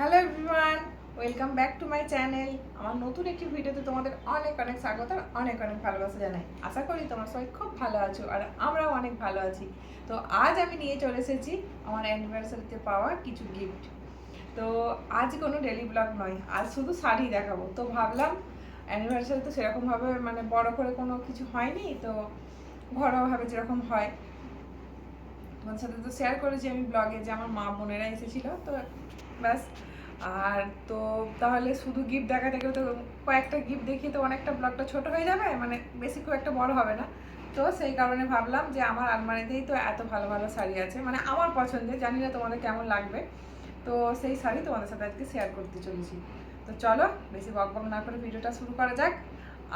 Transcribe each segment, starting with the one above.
Hello everyone, welcome back to my channel. আমার নতুন একটি ভিডিওতে তোমাদের অনেক অনেক স্বাগত আর অনেক অনেক ভালোবাসা জানাই। আশা করি তোমরা সবাই খুব ভালো আছো আর আমরাও অনেক ভালো আছি। তো আজ আমি নিয়ে চলে এসেছি আমার অ্যানিভার্সারিতে পাওয়া কিছু গিফট তো আজ কোনো ডেলি ব্লগ নয়, আজ শুধু শাড়ি দেখাবো। তো ভাবলাম অ্যানিভার্সারি তো সেরকমভাবে মানে বড় করে কোনো কিছু হয়নি, তো ঘরোয়াভাবে যেরকম হয়। তোমার সাথে তো শেয়ার করেছি আমি ব্লগে যে আমার মা বোনেরা এসেছিল, তো ব্যাস। আর তো তাহলে শুধু গিফট দেখা থেকে তো কয়েকটা গিফট দেখিয়ে তো অনেকটা ব্লগটা ছোট হয়ে যাবে মানে বেশি খুব একটা বড় হবে না। তো সেই কারণে ভাবলাম যে আমার আলমারিতেই তো এত ভালো ভালো শাড়ি আছে মানে আমার পছন্দের, জানি না তোমাদের কেমন লাগবে। তো সেই শাড়ি তোমাদের সাথে আজকে শেয়ার করতে চলেছি। তো চলো, বেশি বক বক না করে ভিডিওটা শুরু করা যাক।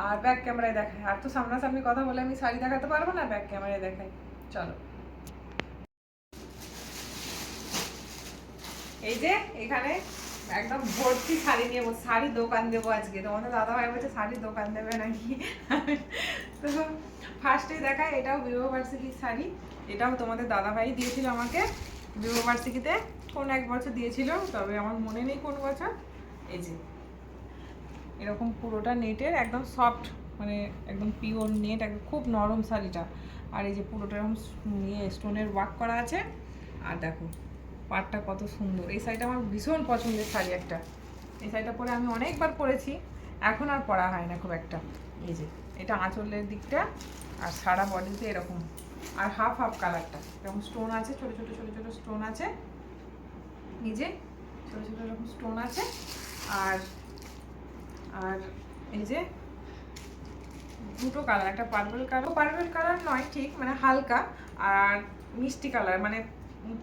আর ব্যাক ক্যামেরায় দেখায় আর তো সামনাসামনি কথা বলে আমি শাড়ি দেখাতে পারব না ব্যাক ক্যামেরায় দেখাই। চলো। এই যে এখানে একদম ভর্তি শাড়ি নিয়ে শাড়ির দোকান দেবো আজকে। তোমাদের দাদা ভাই বলছে শাড়ির দোকান দেবে নাকি? তো ফার্স্টে দেখায় এটাও বিবাহ বার্ষিকীর শাড়ি। এটাও তোমাদের দাদা ভাই দিয়েছিল আমাকে। বিবাহ বার্ষিকীতে কোন এক বছর দিয়েছিল, তবে আমার মনে নেই কোন বছর। এই যে, এরকম পুরোটা নেটের একদম সফট মানে একদম পিওর নেট, একদম খুব নরম শাড়িটা। আর এই যে পুরোটা এরকম ইয়ে স্টোনের ওয়ার্ক করা আছে। আর দেখো পাটটা কত সুন্দর। এই শাড়িটা আমার ভীষণ পছন্দের শাড়ি একটা। এই শাড়িটা পরে আমি অনেকবার পরেছি, এখন আর পরা হয় না খুব একটা। এই যে, এটা আঁচলের দিকটা আর সারা বডিতে এরকম। আর হাফ হাফ কালারটা এরকম স্টোন আছে, ছোট ছোট ছোট ছোট স্টোন আছে। নিজে ছোট ছোট এরকম স্টোন আছে। আর আর এই যে, দুটো কালার একটা পার্পল কালার পার্পল কালার নয়, ঠিক মানে হালকা। আর মিষ্টি কালার মানে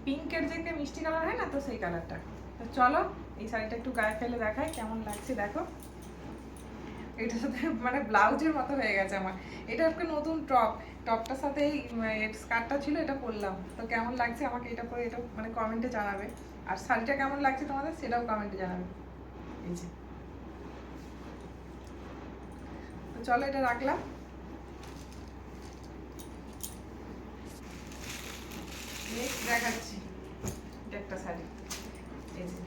পিঙ্কের যে একটা মিষ্টি কালার হয় না, তো সেই কালারটা তো চলো, এই শাড়িটা একটু গায়ে ফেলে দেখাই, কেমন লাগছে দেখো। এটার সাথে মানে ব্লাউজের মতো হয়ে গেছে আমার। এটা একটা নতুন টপ। টপটার সাথে এই স্কার্টটা ছিল, এটা পরলাম। তো কেমন লাগছে আমাকে এটা পরে, এটা মানে কমেন্টে জানাবে। আর শাড়িটা কেমন লাগছে তোমাদের, সেটাও কমেন্টে জানাবে। এই যে। তো চলো, এটা রাখলাম। দেখাচ্ছি। এটা একটা শাড়ি। এই যে।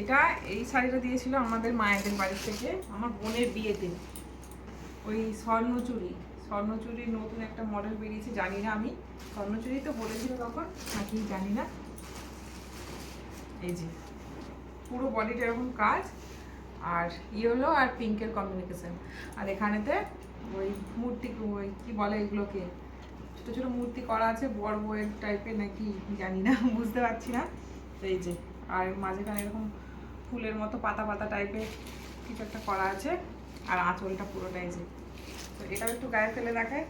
এটা এই শাড়িটা দিয়েছিল আমাদের মায়েদের বাড়ি থেকে, আমার বোনের বিয়েতে। ওই স্বর্ণচুরি স্বর্ণচুরির নতুন একটা মডেল বেরিয়েছে, জানি না আমি। স্বর্ণচুরি তো বলেছিল তখন, নাকি জানি না। এই যে। পুরো বডিটা এরকম কাজ। আর ইয়েলো আর পিঙ্কের কম্বিনেশন আর এখানেতে ওই মূর্তি, ওই কি বলে এগুলোকে? ছোটো ছোটো মূর্তি করা আছে, বড় বইয়ের টাইপের নাকি জানি না, বুঝতে পারছি না। এই যে, আর মাঝেখানে এরকম ফুলের মতো পাতা পাতা টাইপের কিছু একটা করা আছে, আর আঁচলটা পুরোটাই যে। তো এটাও একটু গায়ে ফেলে দেখায়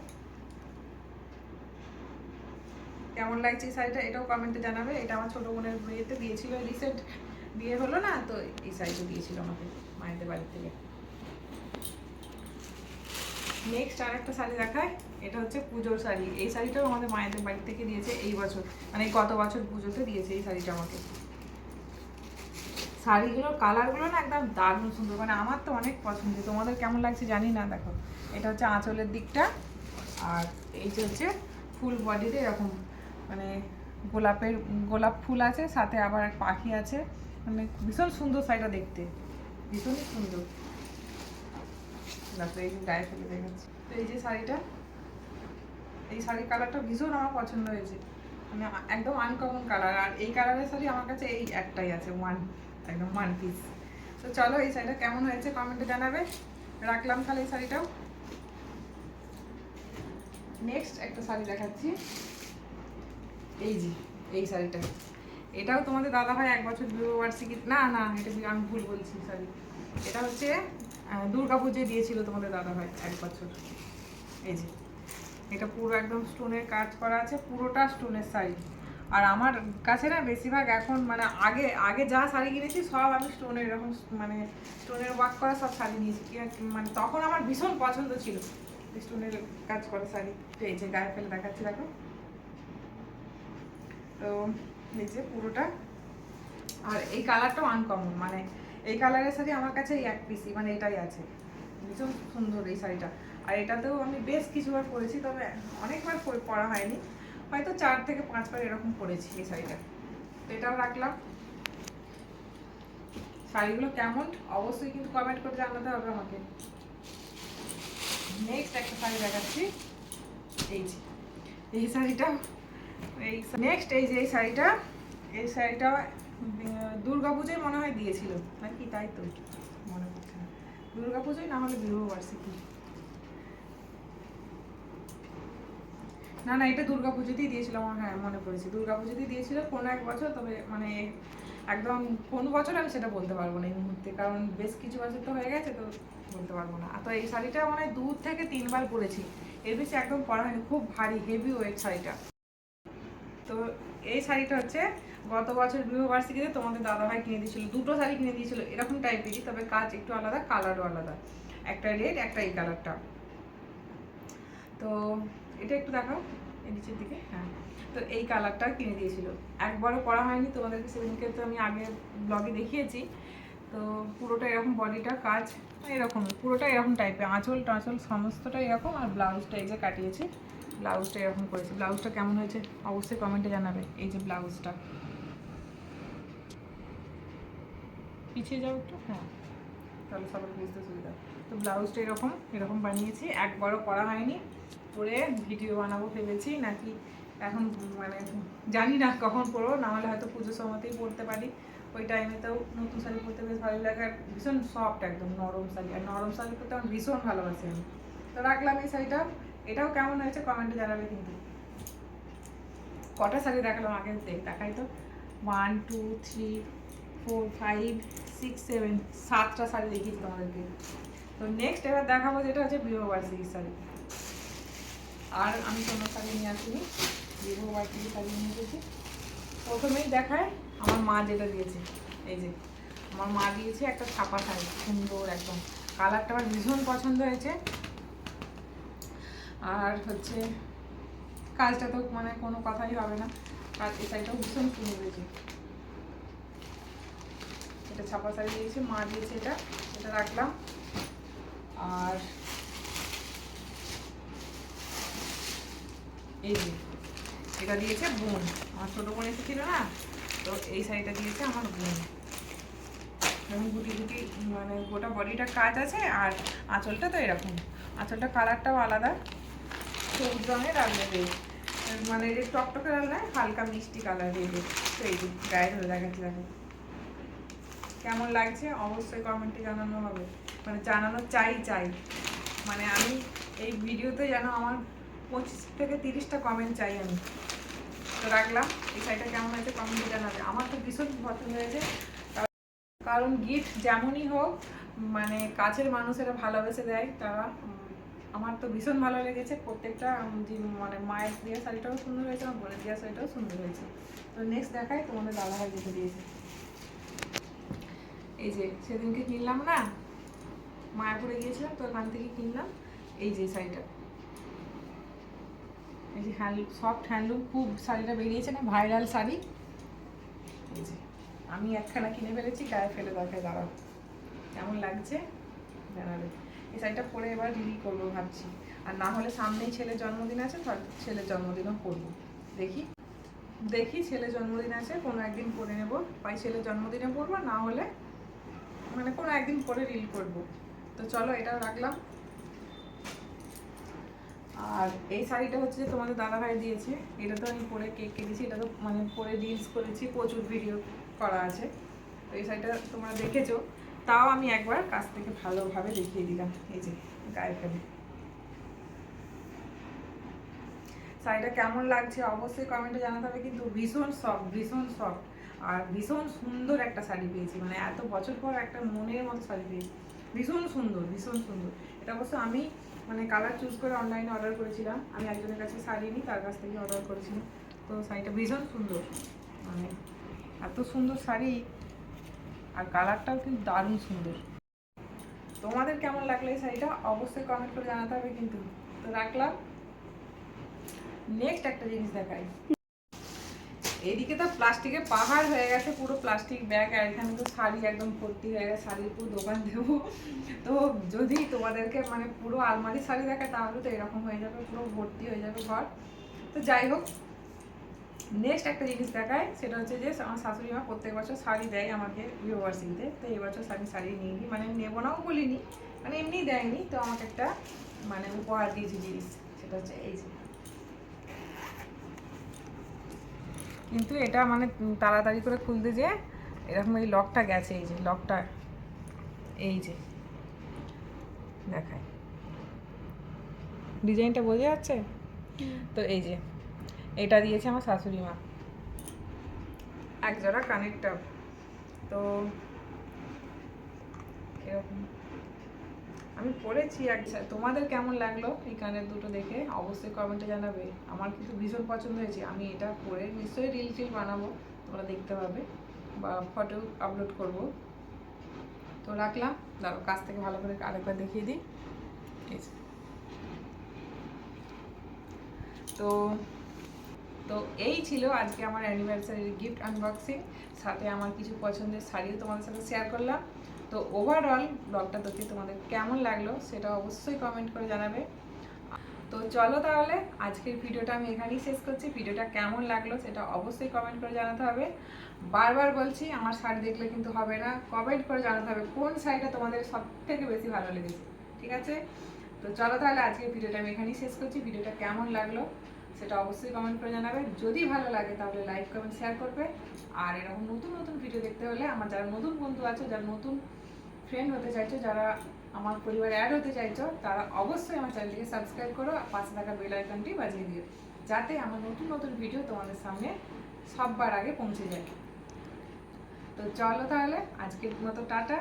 কেমন লাগছে এই শাড়িটা? এটাও কমেন্টে জানাবে। এটা আমার ছোটো বোনের বিয়েতে দিয়েছিল রিসেন্ট বিয়ে হলো না, তো এই শাড়িটা দিয়েছিল আমাকে মায়েদের বাড়ি থেকে। নেক্সট আর একটা শাড়ি দেখায়, এটা হচ্ছে পুজোর শাড়ি। এই শাড়িটাও আমাদের মায়েদের বাড়ি থেকে দিয়েছে এই বছর। মানে গত বছর পুজোতে দিয়েছে এই শাড়িটা আমাকে। শাড়িগুলোর কালারগুলো না একদম দারুণ সুন্দর। মানে আমার তো অনেক পছন্দ তোমাদের কেমন লাগছে জানি না, দেখো। এটা হচ্ছে আঁচলের দিকটা, আর এই যে হচ্ছে ফুল বডিতে এরকম। মানে গোলাপের, গোলাপ ফুল আছে, সাথে আবার এক পাখি আছে। মানে ভীষণ সুন্দর শাড়িটা দেখতে। ভীষণই সুন্দর। দেখো এই গায়ে ফেলে দেখাচ্ছি। তো এই যে শাড়িটা, এই শাড়ির কালারটা ভীষণ আমার পছন্দ হয়েছে। মানে একদম আনকমন কালার আর এই কালারের শাড়ি আমার কাছে এই একটাই আছে ওয়ান একদম ওয়ান পিস তো চলো এই শাড়িটা কেমন হয়েছে কমেন্টে জানাবে। রাখলাম তাহলে এই শাড়িটাও। নেক্সট একটা শাড়ি দেখাচ্ছি। এই যে, এই শাড়িটা। এটাও তোমাদের দাদা ভাই এক বছর বিবাহবার্ষিকী না না, এটা আমি ভুল বলছি সরি এটা হচ্ছে দুর্গা পুজোয় দিয়েছিল তোমাদের দাদা ভাই এক বছর। এই যে, এটা পুরো একদম স্টোনের কাজ করা আছে, পুরোটা স্টোনের শাড়ি আর আমার কাছে না বেশিরভাগ এখন মানে আগে আগে যা শাড়ি কিনেছি, সব আমি স্টোনের এরকম মানে স্টোনের ওয়ার্ক করা সব শাড়ি নিয়েছি। মানে তখন আমার ভীষণ পছন্দ ছিল স্টোনের কাজ করা শাড়ি। যে গায়ে ফেলে দেখাচ্ছি, দেখো। তো যে পুরোটা। আর এই কালারটাও আনকমন মানে এই কালারের শাড়ি আমার কাছে এক পিসি মানে এটাই আছে। ভীষণ সুন্দর এই শাড়িটা। আর এটাতেও আমি বেশ কিছুবার পরেছি, তবে অনেকবার পরে- পরা হয়নি। হয়তো চার থেকে পাঁচবার এরকম পরেছি এই শাড়িটা। তো এটাও রাখলাম। শাড়িগুলো কেমন? অবশ্যই কিন্তু কমেন্ট করে জানাতে হবে আমাকে। নেক্সট একটা শাড়ি দেখাচ্ছি। এই যে, এই শাড়িটা এই নেক্সট এই যে এই শাড়িটা এই শাড়িটা দুর্গা পুজোয় মনে হয় দিয়েছিল, নাকি তাই তো? মনে না। না হলে না না, এটা দিয়েছিল, আমার হ্যাঁ মনে পড়েছে। দিয়েছিল, কোনো এক বছর, তবে মানে একদম কোন বছর আমি সেটা বলতে পারব না এই মুহূর্তে, কারণ বেশ কিছু বছর তো হয়ে গেছে, তো বলতে পারব না। তো এই শাড়িটা মানে দু থেকে তিনবার পরেছি। এর বেশি একদম পরা হয়নি, খুব ভারী হেভি ওয়েট শাড়িটা। তো এই শাড়িটা হচ্ছে গত বছর বিবাহবার্ষিকীতে তোমাদের দাদাভাই কিনে দিয়েছিল। দুটো শাড়ি কিনে দিয়েছিল এরকম টাইপেরই তবে কাজ একটু আলাদা কালারও আলাদা। একটা রেড একটা এই কালারটা তো এটা একটু দেখাও নিচের দিকে হ্যাঁ। তো এই কালারটা কিনে দিয়েছিল। একবারও পরা হয়নি, তোমাদেরকে সেদিনকে তো আমি আগে ব্লগে দেখিয়েছি। তো পুরোটা এরকম বডিটা কাজ এরকম, পুরোটা এরকম টাইপের আঁচল টাঁচল সমস্তটা এরকম, আর ব্লাউজটা এই যে কাটিয়েছি। ব্লাউজটা এরকম করেছি। ব্লাউজটা কেমন হয়েছে অবশ্যই কমেন্টে জানাবে, এই যে ব্লাউজটা। পিছিয়ে যাও একটু হ্যাঁ। তাহলে সবার বুঝতে সুবিধা। তো ব্লাউজটা এরকম এরকম বানিয়েছি, একবারও করা হয়নি। পরে ভিডিও বানাবো ভেবেছি, নাকি এখন মানে জানি না কখন পরবো, না হলে হয়তো পুজোর সময়তেই পরতে পারি। ওই টাইমেতেও নতুন শাড়ি পরতে বেশ ভালো লাগে, আর ভীষণ সফট একদম, নরম শাড়ি। আর নরম শাড়ি পরতে আমার ভীষণ ভালোবাসি আমি। তো রাখলাম এই শাড়িটা। এটাও কেমন হয়েছে কমেন্টে জানাবে কিন্তু। কটা শাড়ি দেখালাম আগে দেখ, দেখাই তো। One two three four five six seven সাতটা শাড়ি দেখিয়েছি তোমাদেরকে। তো নেক্সট এবার দেখাবো যেটা হচ্ছে বিবাহবার্ষিকী শাড়ি। আর আমি কোনো শাড়ি নিয়ে আসিনি বিবাহবার্ষিকী শাড়ি নিয়ে এসেছি। প্রথমেই দেখায় আমার মা যেটা দিয়েছে, এই যে। আমার মা দিয়েছে একটা ছাপা শাড়ি, সুন্দর একদম। কালারটা আমার ভীষণ পছন্দ হয়েছে। আর হচ্ছে কাজটা তো মানে কোনো কথাই হবে না। আর এই শাড়িটাও ভীষণ সুন্দর হয়েছে। এটা ছাপা শাড়ি দিয়েছে, মা দিয়েছে এটা এটা রাখলাম। আর এই যে, এটা দিয়েছে বোন। আমার ছোটো বোন এসেছিল না, তো এই শাড়িটা দিয়েছে আমার বোন। এবং গুটি গুটি মানে গোটা বডিটা কাজ আছে আর আঁচলটা তো এরকম। আঁচলটা কালারটাও আলাদা। সবুজ রঙের আর রেড মানে টকটকে লাল নয় হালকা মিষ্টি কালার রেডের তো এই যে গায়ে ধরে দেখাচ্ছি দেখো কেমন লাগছে? অবশ্যই কমেন্টে জানানো হবে। মানে জানানো চাই চাই। মানে আমি এই ভিডিওতে যেন আমার পঁচিশ থেকে তিরিশটা কমেন্ট চাই আমি। তো রাখলাম। এই শাড়িটা কেমন হয়েছে কমেন্টে জানাবে। আমার তো ভীষণ পছন্দ হয়েছে। কারণ- গিফট যেমনই হোক মানে কাছের মানুষেরা ভালোবেসে দেয়, তারা আমার তো ভীষণ ভালো লেগেছে, প্রত্যেকটা মানে মায়ের দেওয়া শাড়িটাও সুন্দর হয়েছে আমার বোনের দেওয়া শাড়িটাও সুন্দর হয়েছে। তো নেক্সট দেখাই তোমাদের দাদাভাই যেতে দিয়েছে। এই যে, সেদিনকে কিনলাম না, মায়াপুরে গিয়েছিলাম, তো ওখান থেকে কিনলাম, এই যে শাড়িটা। এই যে হ্যান্ড সফট হ্যান্ডলুম খুব শাড়িটা বেরিয়েছে না ভাইরাল শাড়ি। এই যে, আমি একখানা কিনে ফেলেছি, গায়ে ফেলে দেখায়, দাঁড়াও। কেমন লাগছে? জানাবে। এই শাড়িটা পরে এবার রিভিউ করব ভাবছি। আর না হলে সামনেই ছেলের জন্মদিন আছে ছেলের জন্মদিনও করব। দেখি। দেখি ছেলের জন্মদিন আছে, কোনো একদিন পরে নেব। হয় ছেলের জন্মদিনে পরবো না হলে মানে কোনো একদিন পরে রিল করব। তো চলো, এটাও রাখলাম। আর এই শাড়িটা হচ্ছে যে তোমাদের দাদাভাই দিয়েছে। এটা তো আমি পরে কেক কেটেছি, এটা তো মানে পরে রিলস করেছি, প্রচুর ভিডিও করা আছে। তো এই শাড়িটা তোমরা দেখেছ। তাও আমি একবার কাছ থেকে ভালোভাবে দেখিয়ে দিলাম। এই যে, গায়ে ফেলে। শাড়িটা কেমন লাগছে অবশ্যই কমেন্টে জানাতে হবে, কিন্তু ভীষণ সফট ভীষণ সফট আর ভীষণ সুন্দর একটা শাড়ি পেয়েছি মানে এত বছর পর একটা মনের মতো শাড়ি পেয়েছি। ভীষণ সুন্দর ভীষণ সুন্দর। এটা অবশ্য আমি মানে কালার চুজ করে অনলাইনে অর্ডার করেছিলাম। আমি একজনের কাছে শাড়ি নিই, তার কাছ থেকে অর্ডার করেছিলাম। তো শাড়িটা ভীষণ সুন্দর। মানে এত সুন্দর শাড়ি আর কালারটাও কিন্তু দারুণ সুন্দর। তোমাদের কেমন লাগল এই শাড়িটা? অবশ্যই কমেন্ট করে জানাতে হবে কিন্তু। তো রাখলাম। নেক্সট একটা জিনিস দেখাই। এদিকে তো প্লাস্টিকের পাহাড় হয়ে গেছে, পুরো প্লাস্টিক ব্যাগ, আর এখানে তো শাড়ি একদম ভর্তি হয়ে গেছে, শাড়ির পুরো দোকান দেবো। তো যদি তোমাদেরকে মানে পুরো আলমারি শাড়ি দেখে তাহলে তো এরকম হয়ে যাবে, পুরো ভর্তি হয়ে যাবে ঘর। তো যাই হোক নেক্সট একটা জিনিস দেখায় সেটা হচ্ছে যে আমার শাশুড়ি মা প্রত্যেক বছর শাড়ি দেয় আমাকে বিবাহবার্ষিকীতে তো এই বছর শাড়ি শাড়ি নিয়ে নিই মানে নেব নাও বলিনি। মানে এমনি দেয়নি তো আমাকে একটা মানে উপহার দিয়েছে জিনিস সেটা হচ্ছে এই যে। কিন্তু এটা মানে তাড়াতাড়ি করে খুলতে যে এরকম এই লকটা গেছে এই যে লকটা এই যে দেখায়। ডিজাইনটা বোঝা যাচ্ছে? তো এই যে এটা দিয়েছে আমার শাশুড়ি মা। এক জোড়া কানেরটা তো এরকম আমি পড়েছি এক তোমাদের কেমন লাগল এই কানের দুটো দেখে? অবশ্যই কমেন্টে জানাবে। আমার কিন্তু ভীষণ পছন্দ হয়েছে। আমি এটা পরে নিশ্চয়ই রিল টিল বানাবো, তোমরা দেখতে পাবে বা ফটো আপলোড করব। তো রাখলাম। দাঁড়ো কাছ থেকে ভালো করে আরেকবার দেখিয়ে দিই। এই যে। তো তো এই ছিল আজকে আমার অ্যানিভার্সারির গিফট আনবক্সিং সাথে আমার কিছু পছন্দের শাড়িও তোমাদের সাথে শেয়ার করলাম। তো ওভারঅল ব্লগটা দেখে তোমাদের কেমন লাগল সেটা অবশ্যই কমেন্ট করে জানাবে। তো চলো তাহলে, আজকের ভিডিওটা আমি এখানেই শেষ করছি। ভিডিওটা কেমন লাগল সেটা অবশ্যই কমেন্ট করে জানাতে হবে। বারবার বলছি, আমার শাড়ি দেখলে কিন্তু হবে না। কমেন্ট করে জানাতে হবে কোন শাড়িটা তোমাদের সব থেকে বেশি ভালো লেগেছে। ঠিক আছে? তো চলো তাহলে আজকের ভিডিওটা আমি এখানেই শেষ করছি। ভিডিওটা কেমন লাগল সেটা অবশ্যই কমেন্ট করে জানাবে যদি ভালো লাগে তাহলে লাইক কমেন্ট শেয়ার করবে। আর এরকম নতুন নতুন ভিডিও দেখতে হলে আমার যারা নতুন বন্ধু আছে, যারা নতুন ফ্রেন্ড হতে চাইছো, যারা আমার পরিবারে অ্যাড হতে চাইছো, তারা অবশ্যই আমার চ্যানেলটিকে সাবস্ক্রাইব করো পাশে থাকা বেল আইকনটি বাজিয়ে দিও। যাতে আমার নতুন নতুন ভিডিও তোমাদের সামনে সববার আগে পৌঁছে যায়। তো চলো তাহলে, আজকের মতো টাটা।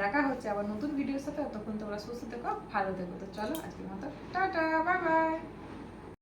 দেখা হচ্ছে আবার নতুন ভিডিওর সাথে। ততক্ষণ তোমরা সুস্থ থেকো, ভালো থেকো। তো চলো, আজকের মতো টাটা বাই বাই